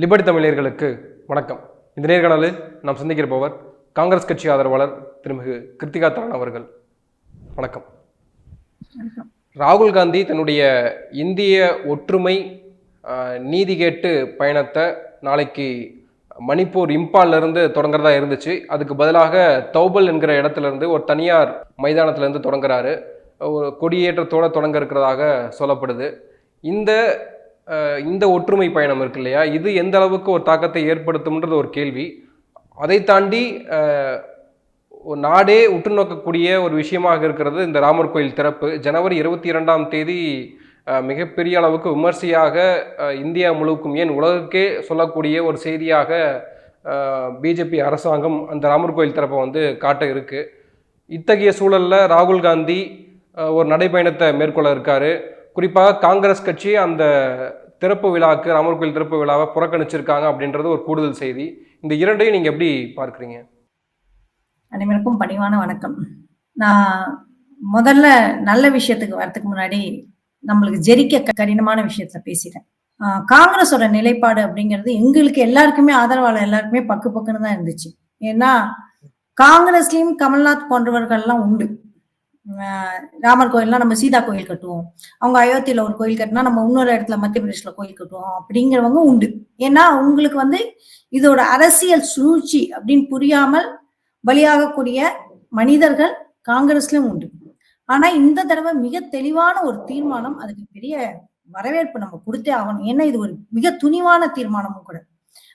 Liberty தமிழர்களுக்கு வணக்கம். இந்த நேர்காணலில் நாம் சந்திக்கிறப்பவர் காங்கிரஸ் கட்சி ஆதரவாளர் திருமிகு கிருத்திகா தரன் அவர்கள். வணக்கம். ராகுல் காந்தி தன்னுடைய இந்திய ஒற்றுமை நீதி கேட்டு பயணத்தை நாளைக்கு மணிப்பூர் இம்பால்ல இருந்து தொடங்குறதா இருந்துச்சு. அதுக்கு பதிலாக தௌபல் என்கிற இடத்துல இருந்து ஒரு தனியார் மைதானத்துல இருந்து தொடங்குறாரு. ஒரு கொடியேற்றத்தோட தொடங்க இருக்கிறதாக சொல்லப்படுது. இந்த இந்த ஒற்றுமை பயணம் இருக்கு இல்லையா? இது எந்த அளவுக்கு ஒரு தாக்கத்தை ஏற்படுத்தும்ன்றது ஒரு கேள்வி. அதை தாண்டி ஒரு நாடே உற்று நோக்கக்கூடிய ஒரு விஷயமாக இருக்கிறது இந்த ராமர் கோயில் திறப்பு. ஜனவரி இருபத்தி இரண்டாம் தேதி மிகப்பெரிய அளவுக்கு விமர்சையாக இந்தியா முழுக்கும் ஏன் உலகுக்கே சொல்லக்கூடிய ஒரு செய்தியாக பிஜேபி அரசாங்கம் அந்த ராமர் கோயில் திறப்பை வந்து காட்ட இருக்கு. இத்தகைய சூழலில் ராகுல் காந்தி ஒரு நடைப்பயணத்தை மேற்கொள்ள இருக்காரு. குறிப்பாக காங்கிரஸ் கட்சி அந்த திறப்பு விழாக்கு ராமர் கோயில் திறப்பு விழாவை புறக்கணிச்சிருக்காங்க அப்படின்றது ஒரு கூடுதல் செய்தி. இந்த இரண்டையும் நீங்க எப்படி பார்க்குறீங்க? அனைவருக்கும் பணிவான வணக்கம். நான் முதல்ல நல்ல விஷயத்துக்கு வரதுக்கு முன்னாடி நம்மளுக்கு ஜெரிக்க கடினமான விஷயத்த பேசிட்டேன். காங்கிரஸோட நிலைப்பாடு அப்படிங்கிறது எங்களுக்கு எல்லாருக்குமே ஆதரவாளர் எல்லாருக்குமே பக்கு பக்குன்னு தான் இருந்துச்சு. ஏன்னா காங்கிரஸ்லயும் கமல்நாத் போன்றவர்கள்லாம் உண்டு. ராமர் கோயில்னா நம்ம சீதா கோயில் கட்டுவோம். அவங்க அயோத்தியில ஒரு கோயில் கட்டினா நம்ம இன்னொரு இடத்துல மத்திய பிரதேஷ்ல கோயில் கட்டுவோம் அப்படிங்கிறவங்க உண்டு. ஏன்னா உங்களுக்கு வந்து இதோட அரசியல் சூழ்ச்சி அப்படின்னு புரியாமல் பலியாகக்கூடிய மனிதர்கள் காங்கிரஸ்லயும் உண்டு. ஆனா இந்த தடவை மிக தெளிவான ஒரு தீர்மானம் அதுக்கு பெரிய வரவேற்பு நம்ம கொடுத்தே ஆகணும். ஏன்னா இது ஒரு மிக துணிவான தீர்மானமும் கூட.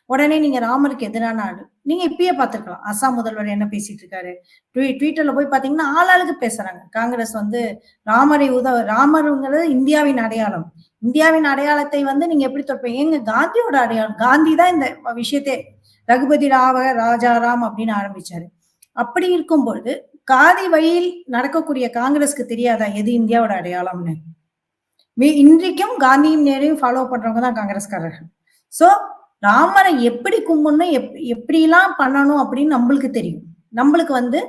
உடனே நீங்க ராமருக்கு எதிரான ஆளு. நீங்க இப்பயே பார்த்திருக்கலாம் அசாம் முதல்வர் என்ன பேசிட்டு இருக்காரு? ட்வீ- ட்விட்டர்ல போய் பாத்தீங்கன்னா ஆளாளுக்கு பேசுறாங்க. காங்கிரஸ் வந்து ராமரை உத ராமருங்கிறது இந்தியாவின் அடையாளம். இந்தியாவின் அடையாளத்தை வந்து நீங்க எப்படி தொற்பீங்க எங்க காந்தியோட அடையாளம். காந்தி தான் இந்த விஷயத்தை ரகுபதி ராவ ராஜாராம் அப்படின்னு ஆரம்பிச்சாரு. அப்படி இருக்கும் பொழுது காதி வழியில் நடக்கக்கூடிய காங்கிரஸ்க்கு தெரியாதா எது இந்தியாவோட அடையாளம்னு? இன்றைக்கும் காந்தியும் நேரையும் ஃபாலோ பண்றவங்க தான் காங்கிரஸ்காரர்கள். சோ ராமரை எப்படி கும்பிடணும் எப் எப்படிலாம் பண்ணணும் அப்படின்னு நம்மளுக்கு தெரியும். நம்மளுக்கு வந்து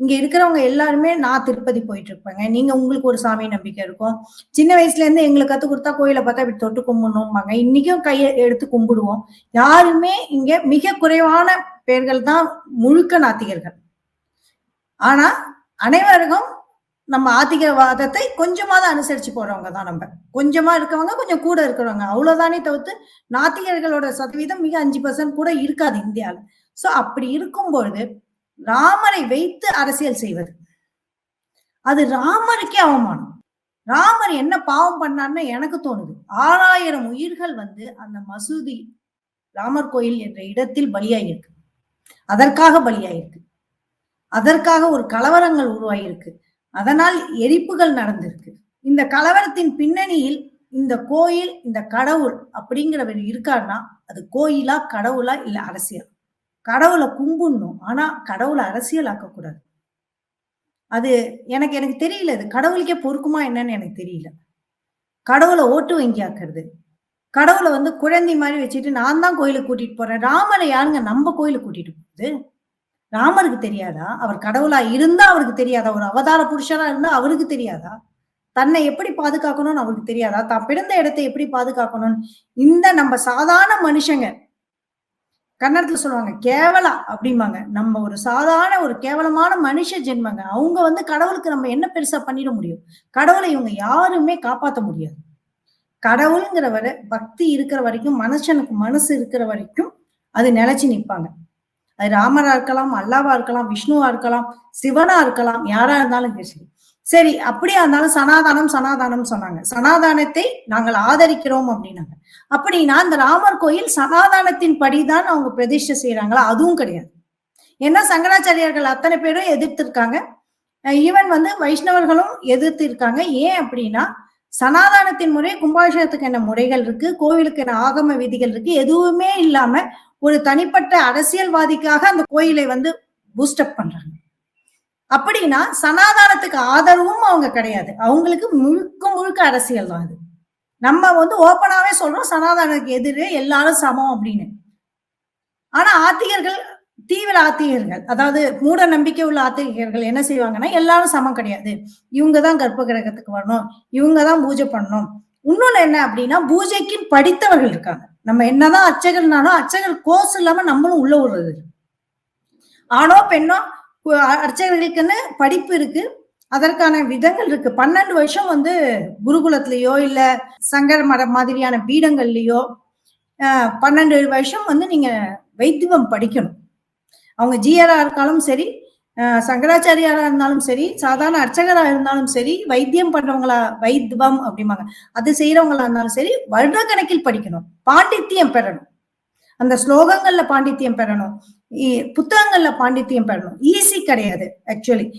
இங்க இருக்கிறவங்க எல்லாருமே நான் திருப்பதி போயிட்டு இருப்பேங்க நீங்க உங்களுக்கு ஒரு சாமி நம்பிக்கை இருக்கும். சின்ன வயசுல இருந்து எங்களுக்கு கத்து கொடுத்தா கோயிலை பார்த்தா இப்படி தொட்டு கும்பிடணும்பாங்க. இன்னைக்கும் கையை எடுத்து கும்பிடுவோம். யாருமே இங்க மிக குறைவான பேர்கள் தான் முழுக்க நாத்திகர்கள். ஆனா அனைவருக்கும் நம்ம ஆத்திகவாதத்தை தான் அனுசரிச்சு போறவங்க தான் நம்ம. கொஞ்சமா இருக்கவங்க கொஞ்சம் கூட இருக்கிறவங்க. அவ்வளவுதானே தவிர்த்து நாத்திகர்களோட சதவீதம் மிக அஞ்சு பர்சன்ட் கூட இருக்காது இந்தியாவில் ஸோ அப்படி இருக்கும் பொழுது ராமரை வைத்து அரசியல் செய்வது. அது ராமருக்கே அவமானம். ராமர் என்ன பாவம் பண்ணார்னு எனக்கு தோணுது. ஆறாயிரம் உயிர்கள் வந்து அந்த மசூதி ராமர் கோயில் என்ற இடத்தில் பலியாயிருக்கு. அதற்காக பலியாயிருக்கு. அதற்காக ஒரு கலவரங்கள் உருவாகியிருக்கு அதனால் எரிப்புகள் நடந்திருக்கு. இந்த கலவரத்தின் பின்னணியில் இந்த கோயில் இந்த கடவுள் அப்படிங்கிறவர் இருக்காருன்னா அது கோயிலா கடவுளா இல்ல அரசியல்? கடவுளை கும்பிடணும். ஆனா கடவுளை அரசியல் ஆக்கக்கூடாது அது எனக்கு எனக்கு தெரியல அது கடவுளுக்கே பொறுக்குமா என்னன்னு எனக்கு தெரியல. கடவுளை ஓட்டு வங்கி ஆக்குறது கடவுளை வந்து குழந்தை மாதிரி வச்சுட்டு நான் தான் கோயிலுக்கு கூட்டிட்டு போறேன். ராமரை யாருங்க நம்ம கோயிலுக்கு கூட்டிட்டு போகுது ராமருக்கு தெரியாதா? அவர் கடவுளா இருந்தா அவருக்கு தெரியாதா? ஒரு அவதார புருஷனா இருந்தா அவருக்கு தெரியாதா? தன்னை எப்படி பாதுகாக்கணும்னு அவருக்கு தெரியாதா? தான் பிறந்த இடத்தை எப்படி பாதுகாக்கணும்னு? இந்த நம்ம சாதாரண மனுஷங்க கன்னடத்துல சொல்லுவாங்க கேவலா அப்படிம்பாங்க. நம்ம ஒரு சாதாரண ஒரு கேவலமான மனுஷ ஜென்மங்க. அவங்க வந்து கடவுளுக்கு நம்ம என்ன பெருசா பண்ணிட முடியும்? கடவுளை இவங்க யாருமே காப்பாற்ற முடியாது. கடவுளுங்கிறவரை பக்தி இருக்கிற வரைக்கும் மனுஷனுக்கு மனசு இருக்கிற வரைக்கும் அது நிலைச்சு நிற்பாங்க அது ராமரா இருக்கலாம் அல்லாவா இருக்கலாம் விஷ்ணுவா இருக்கலாம் சிவனா இருக்கலாம் யாரா இருந்தாலும் சரி. சரி அப்படியா இருந்தாலும் சனாதானம் சனாதானம் சொன்னாங்க. சனாதானத்தை நாங்கள் ஆதரிக்கிறோம் அப்படின்னாங்க. அப்படின்னா இந்த ராமர் கோயில் சனாதானத்தின் படிதான் அவங்க பிரதிஷ்டை செய்யறாங்களா அதுவும் கிடையாது. ஏன்னா சங்கராச்சாரியர்கள் அத்தனை பேரும் எதிர்த்திருக்காங்க. ஈவன் வந்து வைஷ்ணவர்களும் எதிர்த்து இருக்காங்க ஏன் அப்படின்னா சனாதானத்தின் முறை கும்பாபிஷேகத்துக்கு என்ன முறைகள் இருக்கு? கோவிலுக்கு என்ன ஆகம விதிகள் இருக்கு? எதுவுமே இல்லாம ஒரு தனிப்பட்ட அரசியல்வாதிக்காக அந்த கோயிலை வந்து பூஸ்டப் பண்றாங்க. அப்படின்னா சனாதானத்துக்கு ஆதரவும் அவங்க கிடையாது. அவங்களுக்கு முழுக்க முழுக்க அரசியல் தான் அது நம்ம வந்து ஓப்பனாவே சொல்றோம் சனாதானத்துக்கு எதிரே எல்லாரும் சமம் அப்படின்னு. ஆனா ஆத்திகர்கள் தீவிர ஆத்திகர்கள் அதாவது மூட நம்பிக்கை உள்ள ஆத்திகர்கள் என்ன செய்வாங்கன்னா எல்லாரும் சமம் கிடையாது. இவங்க தான் கர்ப்ப கிரகத்துக்கு வரணும் இவங்க தான் பூஜை பண்ணணும். இன்னொன்னு என்ன அப்படின்னா பூஜைக்கு படித்தவர்கள் இருக்காங்க. நம்ம என்னதான் அர்ச்சகர்னாலும் அர்ச்சகர் கோர்ஸ் இல்லாம நம்மளும் உள்ள விடுறது ஆணோ பெண்ணோ அர்ச்சகர்களுக்குன்னு படிப்பு இருக்கு. அதற்கான விதங்கள் இருக்கு. பன்னெண்டு வருஷம் வந்து குருகுலத்திலேயோ இல்ல சங்கர மரம் மாதிரியான பீடங்கள்லயோ பன்னெண்டு வருஷம் வந்து நீங்க வைத்தியம் படிக்கணும். அவங்க ஜிஆரா இருக்காலும் சரி சங்கராச்சாரியாரா இருந்தாலும் சரி சாதாரண அர்ச்சகரா இருந்தாலும் சரி வைத்தியம் பண்றவங்களா வைத்தியம் அப்படிம்பாங்க. அது செய்யறவங்களா இருந்தாலும் சரி வருட கணக்கில் படிக்கணும். பாண்டித்தியம் பெறணும். அந்த ஸ்லோகங்கள்ல பாண்டித்தியம் பெறணும். இ- புத்தகங்கள்ல பாண்டித்தியம் பெறணும். ஈஸி கிடையாது ஆக்சுவலி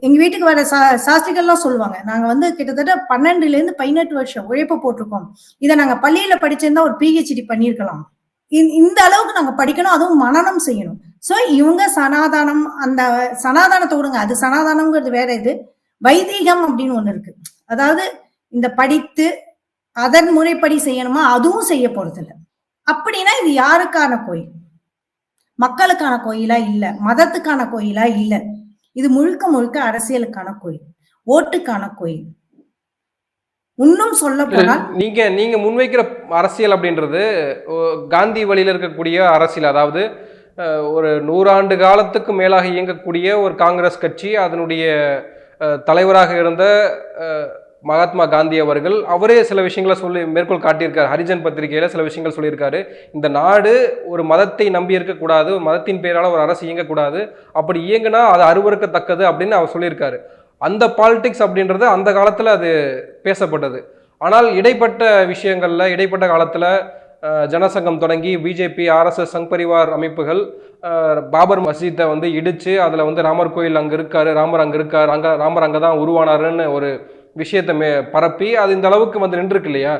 எங்க வீட்டுக்கு வர சா சாஸ்திரிகள்லாம் சொல்லுவாங்க நாங்க வந்து கிட்டத்தட்ட பன்னெண்டுல இருந்து பதினெட்டு வருஷம் உழைப்பு போட்டிருக்கோம். இதை நாங்க பள்ளியில படிச்சிருந்தா ஒரு பிஹெச்டி பண்ணியிருக்கலாம். இந்த- இந்த அளவுக்கு நாங்க படிக்கணும் அதுவும் மனனம் செய்யணும். சோ இவங்க சனாதானம் அந்த சனாதானத்தை விடுங்க. அது சனாதானம்ங்கிறது வேற இது. வைதீகம் அப்படின்னு ஒண்ணு இருக்கு. அதாவது இந்த படித்து அதன் முறைப்படி செய்யணுமா? அதுவும் செய்ய போறது இல்ல அப்படின்னா இது யாருக்கான கோயில்? மக்களுக்கான கோயிலா? இல்ல. மதத்துக்கான கோயிலா? இல்ல. இது முழுக்க முழுக்க அரசியலுக்கான கோயில். ஓட்டுக்கான கோயில். இன்னும் சொல்ல போனால் நீங்க நீங்க முன்வைக்கிற அரசியல் அப்படின்றது காந்தி வழியில இருக்கக்கூடிய அரசியல். அதாவது ஒரு நூறாண்டு காலத்துக்கு மேலாக இயங்கக்கூடிய ஒரு காங்கிரஸ் கட்சி அதனுடைய தலைவராக இருந்த மகாத்மா காந்தி அவர்கள் அவரே சில விஷயங்களை சொல்லி மேற்கோள் காட்டியிருக்காரு. ஹரிஜன் பத்திரிகையில் சில விஷயங்கள் சொல்லியிருக்காரு. இந்த நாடு ஒரு மதத்தை நம்பி இருக்கக்கூடாது ஒரு மதத்தின் பேரால் ஒரு அரசு இயங்கக்கூடாது. அப்படி இயங்கினா அது அருவருக்கத்தக்கது அப்படின்னு அவர் சொல்லியிருக்காரு. அந்த பாலிடிக்ஸ் அப்படின்றது அந்த காலத்தில் அது பேசப்பட்டது. ஆனால் இடைப்பட்ட விஷயங்களில் இடைப்பட்ட காலத்தில் ஜனசங்கம் தொடங்கி பிஜேபி ஆர்எஸ்எஸ் சங் பரிவார் அமைப்புகள் பாபர் மசீத்தை வந்து இடித்து அதில் வந்து ராமர் கோயில் அங்கே இருக்காரு ராமர் அங்கே இருக்கார் அங்கே ராமர் அங்கே தான் உருவானாருன்னு ஒரு விஷயத்தை மே பரப்பி அது இந்த அளவுக்கு வந்து நின்றுருக்கு இல்லையா?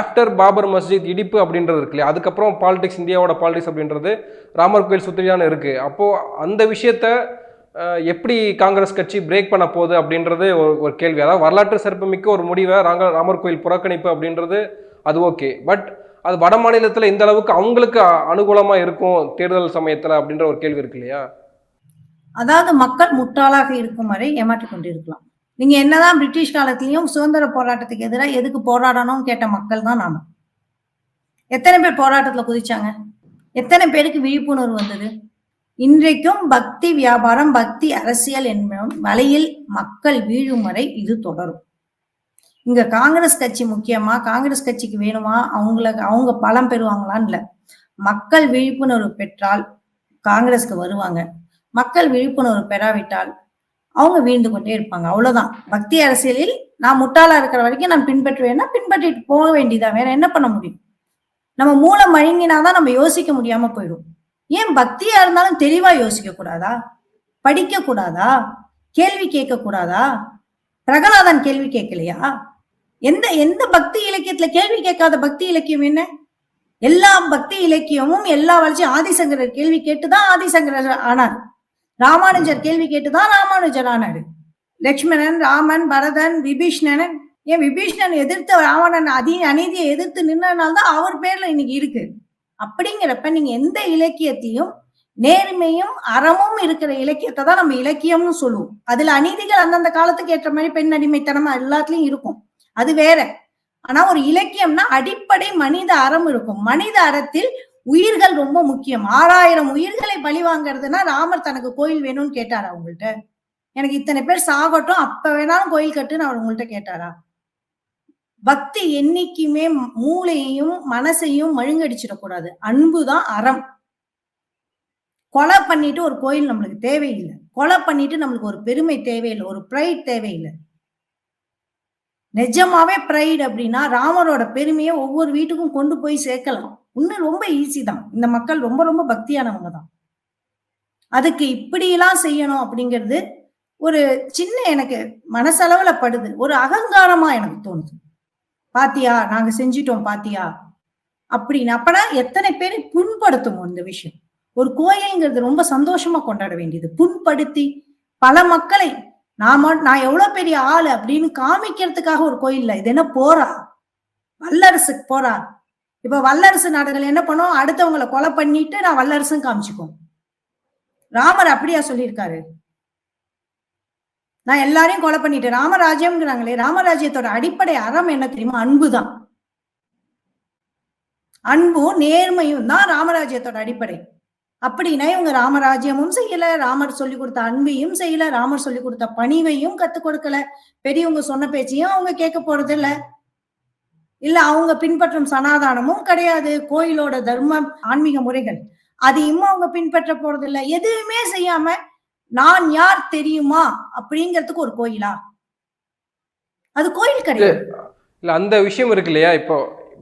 ஆஃப்டர் பாபர் மஸ்ஜித் இடிப்பு அப்படின்றது இருக்கு இல்லையா? அதுக்கப்புறம் பாலிடிக்ஸ் இந்தியாவோட பாலிடிக்ஸ் அப்படின்றது ராமர் கோயில் சுத்திரியான இருக்குது அப்போது அந்த விஷயத்த எப்படி காங்கிரஸ் கட்சி பிரேக் பண்ண போகுது அப்படின்றது ஒரு ஒரு கேள்வி. அதாவது வரலாற்று சிறப்புமிக்க ஒரு முடிவை ராங்க ராமர் கோயில் புறக்கணிப்பு அப்படின்றது அது ஓகே பட் அது வட மாநிலத்தில் இந்த அளவுக்கு அவங்களுக்கு அனுகூலமாக இருக்கும் தேர்தல் சமயத்தில் அப்படின்ற ஒரு கேள்வி இருக்கு இல்லையா? அதாவது மக்கள் முட்டாளாக இருக்கும் வரை ஏமாற்றிக் கொண்டிருக்கலாம். நீங்க என்னதான் பிரிட்டிஷ் காலத்திலையும் சுதந்திர போராட்டத்துக்கு எதிராக எதுக்கு போராடணும்னு கேட்ட மக்கள் தான் நாம. எத்தனை பேர் போராட்டத்தில் குதிச்சாங்க? எத்தனை பேருக்கு விழிப்புணர்வு வந்தது? இன்றைக்கும் பக்தி வியாபாரம் பக்தி அரசியல் என்னும் வலையில் மக்கள் வீழும் வரை இது தொடரும். இங்க காங்கிரஸ் கட்சி முக்கியமா காங்கிரஸ் கட்சிக்கு வேணுமா? அவங்கள அவங்க பலம் பெறுவாங்களான்னு இல்ல. மக்கள் விழிப்புணர்வு பெற்றால் காங்கிரஸ்க்கு வருவாங்க. மக்கள் விழிப்புணர்வு பெறாவிட்டால் அவங்க வீழ்ந்து கொண்டே இருப்பாங்க. அவ்வளவுதான். பக்தி அரசியலில் நான் முட்டாளா இருக்கிற வரைக்கும் நான் பின்பற்றுவேன்னா பின்பற்றிட்டு போக வேண்டியதா வேற என்ன பண்ண முடியும்? நம்ம மூளை மழுங்கினாதான் நம்ம யோசிக்க முடியாம போயிடும். ஏன் பக்தியா இருந்தாலும் தெளிவா யோசிக்க கூடாதா? படிக்க கூடாதா? கேள்வி கேட்க கூடாதா? பிரகலாதன் கேள்வி கேட்கலையா? எந்த எந்த பக்தி இலக்கியத்துல கேள்வி கேட்காத பக்தி இலக்கியம் என்ன? எல்லா பக்தி இலக்கியமும் எல்லா வளர்ச்சியும் ஆதிசங்கரர் கேள்வி கேட்டுதான் ஆதிசங்கரர் ஆனார். ராமானுஜர் கேள்வி கேட்டுதான் ராமானுஜர் ஆனாரு. லக்ஷ்மணன் ராமன் பரதன் விபீஷ்ணன் ஏன் விபீஷ்ணன் எதிர்த்து ராவணன் அதி அநீதியை எதிர்த்து நின்றனால்தான் அவர் பேர்ல இன்னைக்கு இருக்கு. அப்படிங்கிறப்ப நீங்க எந்த இலக்கியத்தையும் நேர்மையும் அறமும் இருக்கிற இலக்கியத்தை தான் நம்ம இலக்கியம்னு சொல்லுவோம். அதுல அநீதிகள் அந்தந்த காலத்துக்கு ஏற்ற மாதிரி பெண் அடிமைத்தனம் எல்லாத்துலயும் இருக்கும். அது வேற. ஆனா ஒரு இலக்கியம்னா அடிப்படை மனித அறம் இருக்கும். மனித அறத்தில் உயிர்கள் ரொம்ப முக்கியம். ஆறாயிரம் உயிர்களை பழி வாங்குறதுன்னா ராமர் தனக்கு கோயில் வேணும்னு கேட்டாரா உங்கள்கிட்ட எனக்கு இத்தனை பேர் சாகட்டும் அப்ப வேணாலும் கோயில் கட்டுன்னு அவர் உங்கள்ட்ட கேட்டாரா? பக்தி என்னைக்குமே மூளையையும் மனசையும் மழுங்கடிச்சிடக்கூடாது அன்புதான் அறம். கொலை பண்ணிட்டு ஒரு கோயில் நம்மளுக்கு தேவையில்லை. கொலை பண்ணிட்டு நம்மளுக்கு ஒரு பெருமை தேவையில்லை. ஒரு ப்ரைட் தேவையில்லை. நிஜமாவே ப்ரைட் அப்படின்னா ராமரோட பெருமையை ஒவ்வொரு வீட்டுக்கும் கொண்டு போய் சேர்க்கலாம். இன்னும் ரொம்ப ஈஸி தான். இந்த மக்கள் ரொம்ப ரொம்ப பக்தியானவங்க தான். அதுக்கு இப்படியெல்லாம் செய்யணும் அப்படிங்கிறது ஒரு சின்ன எனக்கு மனசளவுல படுது. ஒரு அகங்காரமா எனக்கு தோணுது. பாத்தியா நாங்க செஞ்சிட்டோம் பாத்தியா? அப்படின்னு. அப்பனா எத்தனை பேரை புண்படுத்தும் இந்த விஷயம்? ஒரு கோயில்ங்கிறது ரொம்ப சந்தோஷமா கொண்டாட வேண்டியது. புண்படுத்தி பல மக்களை நாம நான் எவ்வளவு பெரிய ஆள் அப்படின்னு காமிக்கிறதுக்காக ஒரு கோயில்ல. இது என்ன போரா? வல்லரசுக்கு போரா இப்ப வல்லரசு நாடுகள் என்ன பண்ணும்? அடுத்தவங்களை கொலை பண்ணிட்டு நான் வல்லரசுன்னு காமிச்சுக்கோம். ராமர் அப்படியா சொல்லியிருக்காரு? நான் எல்லாரையும் கொலை பண்ணிட்டேன். ராமராஜ்யம்ங்கிறாங்களே ராமராஜ்யத்தோட அடிப்படை அறம் என்ன தெரியுமா? அன்புதான். அன்பும் நேர்மையும் தான் ராமராஜ்யத்தோட அடிப்படை. அப்படின்னா இவங்க ராமராஜ்யமும் செய்யல. ராமர் சொல்லி கொடுத்த அன்பையும் செய்யல. ராமர் சொல்லி கொடுத்த பணிவையும் கத்து கொடுக்கல. பெரியவங்க சொன்ன பேச்சையும் அவங்க கேட்க போறது இல்ல இல்ல அவங்க பின்பற்றும் சனாதானமும் கிடையாது. கோயிலோட தர்மம் ஆன்மீக முறைகள் அதையும் அவங்க பின்பற்ற போறது இல்ல எதுவுமே செய்யாம நான் யார் தெரியுமா? அப்படிங்கிறதுக்கு ஒரு கோயிலா? அது கோயில் கிடையாது. இல்ல அந்த விஷயம் இருக்கு இல்லையா? இப்போ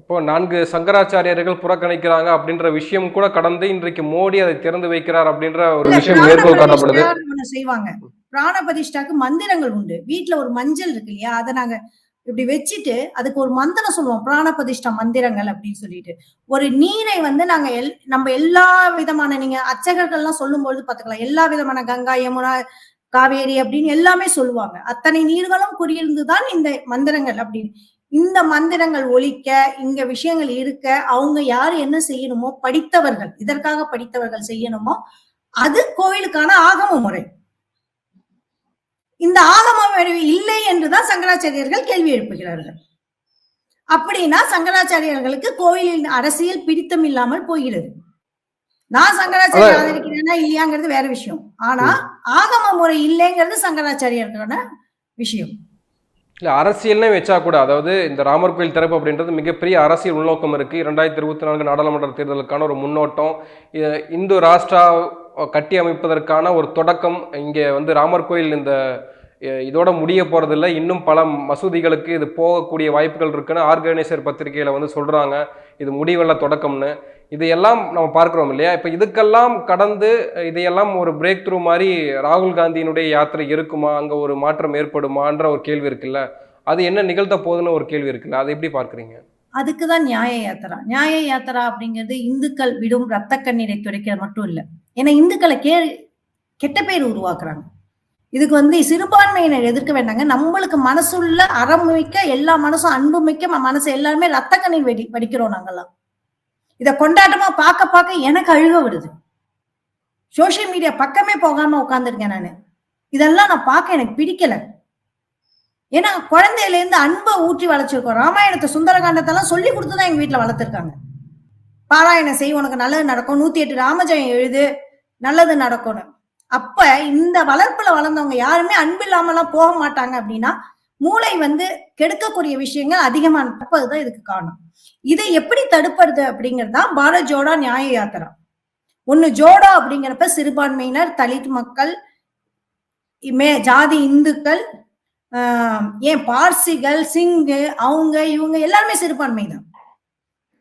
இப்போ நான்கு சங்கராச்சாரியர்கள் புறக்கணிக்கிறாங்க அப்படின்ற விஷயம் கூட கடந்து இன்றைக்கு மோடி அதை திறந்து வைக்கிறார் அப்படின்ற ஒரு விஷயம் மேற்கோள் காட்டப்படுது. செய்வாங்க. பிராணபதிஷ்டாக்கு மந்திரங்கள் உண்டு. வீட்ல ஒரு மஞ்சள் இருக்கு இல்லையா? அதை நாங்க இப்படி வச்சுட்டு அதுக்கு ஒரு மந்திரம் சொல்லுவோம். பிராணபதிஷ்டா மந்திரங்கள் அப்படின்னு சொல்லிட்டு. ஒரு நீரை வந்து நாங்க எல் நம்ம எல்லா விதமான நீங்க அர்ச்சகர்கள்லாம் சொல்லும்பொழுது பாத்துக்கலாம் எல்லா விதமான கங்கா யமுனா காவேரி அப்படின்னு எல்லாமே சொல்லுவாங்க. அத்தனை நீர்களும் குறியிருந்துதான் இந்த மந்திரங்கள் அப்படின்னு. இந்த மந்திரங்கள் ஒலிக்க இங்க விஷயங்கள் இருக்க அவங்க யார் என்ன செய்யணுமோ படித்தவர்கள் இதற்காக படித்தவர்கள் செய்யணுமோ அது கோயிலுக்கான ஆகம முறை. இந்த ஆகம முறை இல்லை என்றுதான் சங்கராச்சாரியர்கள் கேள்வி எழுப்புகிறார்கள். அப்படின்னா சங்கராச்சாரியர்களுக்கு கோயிலின் அரசியல் பிடித்தம் இல்லாமல் போகிறது. நான் சங்கராச்சாரியர் ஆதரிக்கிறேன்னா இல்லையாங்கிறது வேற விஷயம். ஆனா ஆகம முறை இல்லைங்கிறது சங்கராச்சாரியர்களோட விஷயம். இல்லை அரசியல்னே வச்சா கூட அதாவது இந்த ராமர் கோயில் திறப்பு அப்படின்றது மிகப்பெரிய அரசியல் உள்நோக்கம் இருக்குது இரண்டாயிரத்தி இருபத்தி நான்கு நாடாளுமன்ற தேர்தலுக்கான ஒரு முன்னோட்டம். இந்து ராஷ்டிரா கட்டி அமைப்பதற்கான ஒரு தொடக்கம் இங்கே வந்து ராமர் கோயில் இந்த இதோட முடிய போகிறதில்ல இன்னும் பல மசூதிகளுக்கு இது போகக்கூடிய வாய்ப்புகள் இருக்குன்னு ஆர்கனைசர் பத்திரிகையில் வந்து சொல்கிறாங்க இது முடிவல்ல தொடக்கம்னு. இதையெல்லாம் நம்ம பார்க்குறோம் இல்லையா? இப்போ இதுக்கெல்லாம் கடந்து இதையெல்லாம் ஒரு பிரேக் த்ரூ மாதிரி ராகுல் காந்தியினுடைய யாத்திரை இருக்குமா? அங்கே ஒரு மாற்றம் ஏற்படுமான்ற ஒரு கேள்வி இருக்குல்ல? அது என்ன நிகழ்த்த போதுன்னு ஒரு கேள்வி இருக்குல்ல? அதை எப்படி பார்க்குறீங்க? அதுக்கு தான் நியாய யாத்திரா. நியாய யாத்திரா அப்படிங்கிறது இந்துக்கள் விடும் ரத்த கண்ணீரை துடைக்க மட்டும் இல்லை. ஏன்னா இந்துக்களை கே கெட்ட பேர் உருவாக்குறாங்க. இதுக்கு வந்து சிறுபான்மையினர் எதிர்க்க வேண்டாங்க. நம்மளுக்கு மனசுள்ள அறம் மிக்க எல்லா மனசும் அன்பு மிக்க மனசு எல்லாருமே ரத்த கண்ணீர் வெடி வடிக்கிறோம் நாங்கெல்லாம். இதை கொண்டாட்டமா பார்க்க பார்க்க எனக்கு அழுக வருது. சோஷியல் மீடியா பக்கமே போகாம உட்காந்துருக்கேன் நான். இதெல்லாம் நான் பார்க்க எனக்கு பிடிக்கல. ஏன்னா குழந்தையிலேருந்து அன்பை ஊற்றி வளர்ச்சிருக்கோம். ராமாயணத்தை சுந்தரகாண்டத்தெல்லாம் சொல்லி கொடுத்துதான் எங்க வீட்டுல வளர்த்துருக்காங்க. பாராயணம் செய் உனக்கு நல்லது நடக்கும். நூத்தி எட்டு ராமஜெயம் எழுது நல்லது நடக்கும்னு. அப்ப இந்த வளர்ப்புல வளர்ந்தவங்க யாருமே அன்பு இல்லாமலாம் போக மாட்டாங்க அப்படின்னா மூளை வந்து கெடுக்கக்கூடிய விஷயங்கள் அதிகமான தப்பதுதான் இதுக்கு காரணம். இதை எப்படி தடுப்பது அப்படிங்கிறது தான் பாரத் ஜோடா நியாய யாத்திரா. ஒண்ணு ஜோடா அப்படிங்கிறப்ப சிறுபான்மையினர் தலித் மக்கள் மே ஜாதி இந்துக்கள் ஏன் பார்சிகள் சிங்கு அவங்க இவங்க எல்லாருமே சிறுபான்மை தான்.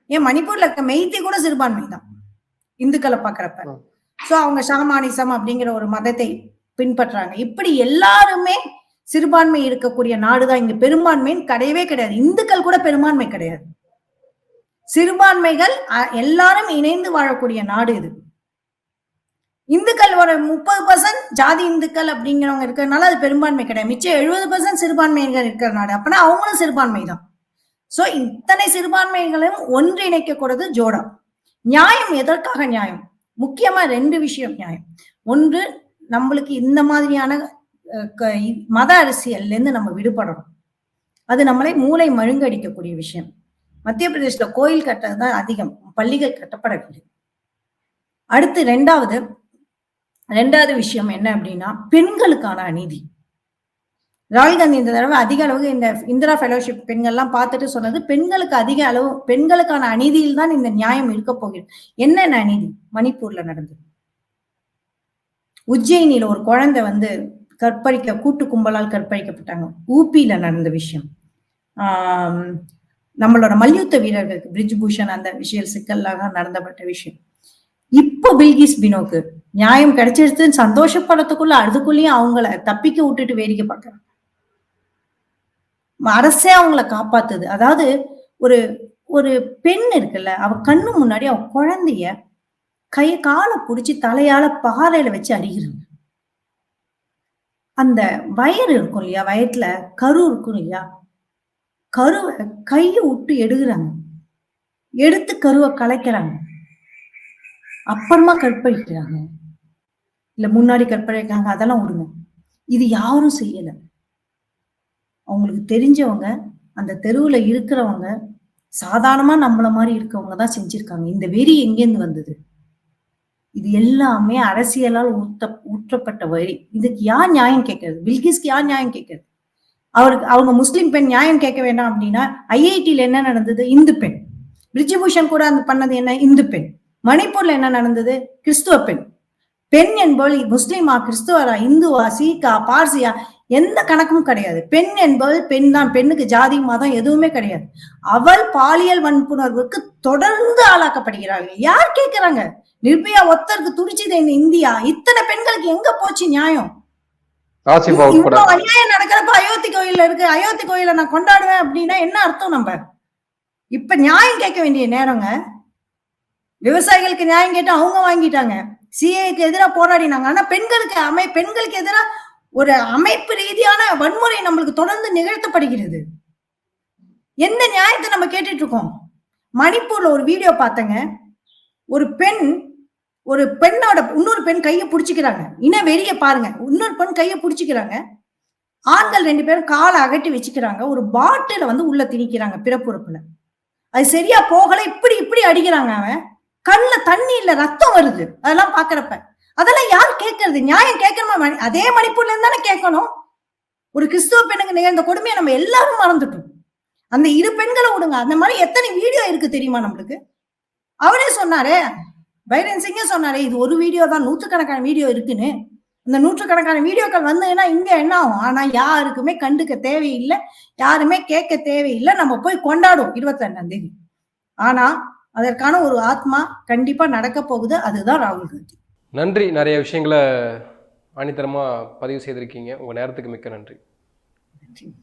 ஏன் மணிப்பூர்ல இருக்க மெய்த்தி கூட சிறுபான்மை தான். இந்துக்களை பாக்குறப்ப. சோ அவங்க ஷாமானிசம் அப்படிங்கிற ஒரு மதத்தை பின்பற்றுறாங்க இப்படி எல்லாருமே சிறுபான்மை இருக்கக்கூடிய நாடுதான். இங்க பெரும்பான்மைன்னு கிடையவே கிடையாது. இந்துக்கள் கூட பெரும்பான்மை கிடையாது. சிறுபான்மைகள் அ- எல்லாரும் இணைந்து வாழக்கூடிய நாடு இது. இந்துக்கள் ஒரு முப்பது பர்சன்ட் ஜாதி இந்துக்கள் அப்படிங்கிறவங்க இருக்கிறதுனால அது பெரும்பான்மை கிடையாது. மிச்சம் எழுபது பர்சன்ட் சிறுபான்மையினர் இருக்கிற நாடு. அப்படின்னா அவங்களும் சிறுபான்மை தான் ஸோ இத்தனை சிறுபான்மைகளையும் ஒன்றிணைக்கக்கூடாது ஜோடா நியாயம் எதற்காக நியாயம்? முக்கியமா ரெண்டு விஷயம் நியாயம். ஒன்று நம்மளுக்கு இந்த மாதிரியான மத அரசியல்ல இருந்து நம்ம விடுபடணும். அது நம்மளை மூளை மழுங்கடிக்கக்கூடிய விஷயம். மத்திய பிரதேசத்துல கோயில் கட்டது தான் அதிகம். பள்ளிகள் கட்டப்படவில்லை. அடுத்து ரெண்டாவது ரெண்டாவது விஷயம் என்ன அப்படின்னா பெண்களுக்கான அநீதி. ராகுல் காந்தி இந்த தடவை அதிக அளவுக்கு இந்த இந்திரா ஃபெலோஷிப் பெண்கள்லாம் பார்த்துட்டு சொன்னது பெண்களுக்கு அதிக அளவு பெண்களுக்கான அநீதியில் தான் இந்த நியாயம் இருக்க போகிறது. என்னென்ன அநீதி? மணிப்பூர்ல நடந்தது. உஜ்ஜயினியில ஒரு குழந்தை வந்து கற்பழிக்க கூட்டு கும்பலால் கற்பழிக்கப்பட்டாங்க. ஊபியில நடந்த விஷயம். நம்மளோட மல்யுத்த வீரர்களுக்கு பிரிஜ் பூஷன் அந்த விஷயம் சிக்கல்லாக நடந்தப்பட்ட விஷயம். இப்போ பில்கிஸ் பினோக்கு நியாயம் கிடைச்சிருச்சுன்னு சந்தோஷப்படத்துக்குள்ள அதுக்குள்ளேயும் அவங்கள தப்பிக்க விட்டுட்டு வேடிக்கை பார்க்கறாங்க. அரசே அவங்கள காப்பாத்துது. அதாவது ஒரு ஒரு பெண் இருக்குல்ல அவ கண்ணு முன்னாடி அவ குழந்தைய கை காலை பிடிச்சி தலையால பாறையில வச்சு அறிகிறாங்க அந்த வயிறு இருக்கும் இல்லையா? வயத்துல கரு இருக்கும் இல்லையா? கருவை கையை விட்டு எடுக்கிறாங்க. எடுத்து கருவை கலைக்கிறாங்க. அப்புறமா கற்பழிக்கிறாங்க. இல்ல முன்னாடி கற்பழிக்கிறாங்க அதெல்லாம் விடுங்க. இது யாரும் செய்யல. அவங்களுக்கு தெரிஞ்சவங்க அந்த தெருவுல இருக்கிறவங்க சாதாரணமா நம்மள மாதிரி இருக்கவங்க தான் செஞ்சிருக்காங்க. இந்த வெறி எங்கேருந்து வந்தது? இது எல்லாமே அரசியலால் ஊத்த ஊற்றப்பட்ட வரி. இதுக்கு யார் நியாயம் கேட்கறது? பில்கிஸ்க்கு யார் நியாயம் கேட்கறது? அவருக்கு அவங்க முஸ்லீம் பெண் நியாயம் கேட்க வேண்டாம் அப்படின்னா ஐஐடியில் என்ன நடந்தது? இந்து பெண். பிரிஜிபூஷன் கூட அந்த பண்ணது என்ன? இந்து பெண். மணிப்பூர்ல என்ன நடந்தது? கிறிஸ்துவ பெண். பெண் என்பவள் முஸ்லீமா கிறிஸ்துவரா இந்துவா சீக்கா பார்சியா எந்த கணக்கும் கிடையாது. பெண் என்பவள் பெண் தான். பெண்ணுக்கு ஜாதி மதம் எதுவுமே கிடையாது. அவள் பாலியல் வன்புணர்வுக்கு தொடர்ந்து ஆளாக்கப்படுகிறார்கள் யார் கேட்கிறாங்க நிர்பயா ஒத்தருக்கு துடிச்சது இந்த இந்தியா. இத்தனை பெண்களுக்கு எங்க போச்சு நியாயம்? அநியாயம் நடக்கிறப்ப அயோத்தி கோயில்ல இருக்கு. அயோத்தி கோயில நான் கொண்டாடுவேன் அப்படின்னா என்ன அர்த்தம் நம்ம? இப்ப நியாயம் கேட்க வேண்டிய நேரங்க. விவசாயிகளுக்கு நியாயம் கேட்டு அவங்க வாங்கிட்டாங்க. சிஏக்கு எதிராக போராடினாங்க. ஆனா பெண்களுக்கு அமை பெண்களுக்கு எதிராக ஒரு அமைப்பு ரீதியான வன்முறை நம்மளுக்கு தொடர்ந்து நிகழ்த்தப்படுகிறது. எந்த நியாயத்தை நம்ம கேட்டுட்டு இருக்கோம் மணிப்பூர்ல ஒரு வீடியோ பார்த்தேங்க. ஒரு பெண் ஒரு பெண்ணோட இன்னொரு பெண் கையை பிடிச்சிக்கிறாங்க. இன வெறிய பாருங்க. இன்னொரு பெண் கையை பிடிச்சிக்கிறாங்க. ஆண்கள் ரெண்டு பேரும் காலை அகட்டி வச்சுக்கிறாங்க. ஒரு பாட்டில வந்து உள்ள திணிக்கிறாங்க பிறப்புறுப்புல. அது சரியா போகல. இப்படி இப்படி அடிக்கிறாங்க அவன். கண்ணுல தண்ணி இல்ல ரத்தம் வருது. அதெல்லாம் பாக்குறப்ப அதெல்லாம் யார் கேட்கறது நியாயம் கேட்கணுமா? மணி- அதே மணிப்பூர்ல இருந்து தானே கேட்கணும். ஒரு கிறிஸ்துவ பெண்ணுக்கு நிகழ்ந்த கொடுமையை நம்ம எல்லாரும் மறந்துட்டோம். அந்த இரு பெண்களை விடுங்க. அந்த மாதிரி எத்தனை வீடியோ இருக்கு தெரியுமா நம்மளுக்கு? அவரே சொன்னாரே பைரன் சிங்கே சொன்னாரே இது ஒரு வீடியோ தான் நூற்றுக்கணக்கான வீடியோ இருக்குன்னு. இந்த நூற்றுக்கணக்கான வீடியோக்கள் வந்ததுன்னா இங்க என்ன ஆகும்? ஆனா யாருக்குமே கண்டுக்க தேவையில்லை. யாருமே கேட்க தேவையில்லை. நம்ம போய் கொண்டாடுவோம் இருபத்தி ரெண்டாம் தேதி. ஆனா அதற்கான ஒரு ஆத்மா கண்டிப்பா நடக்க போகுது. அதுதான் ராகுல் காந்தி. நன்றி. நிறைய விஷயங்களை ஆணித்தரமாக பதிவு செய்திருக்கீங்க. உங்கள் நேரத்துக்கு மிக்க நன்றி. நன்றி.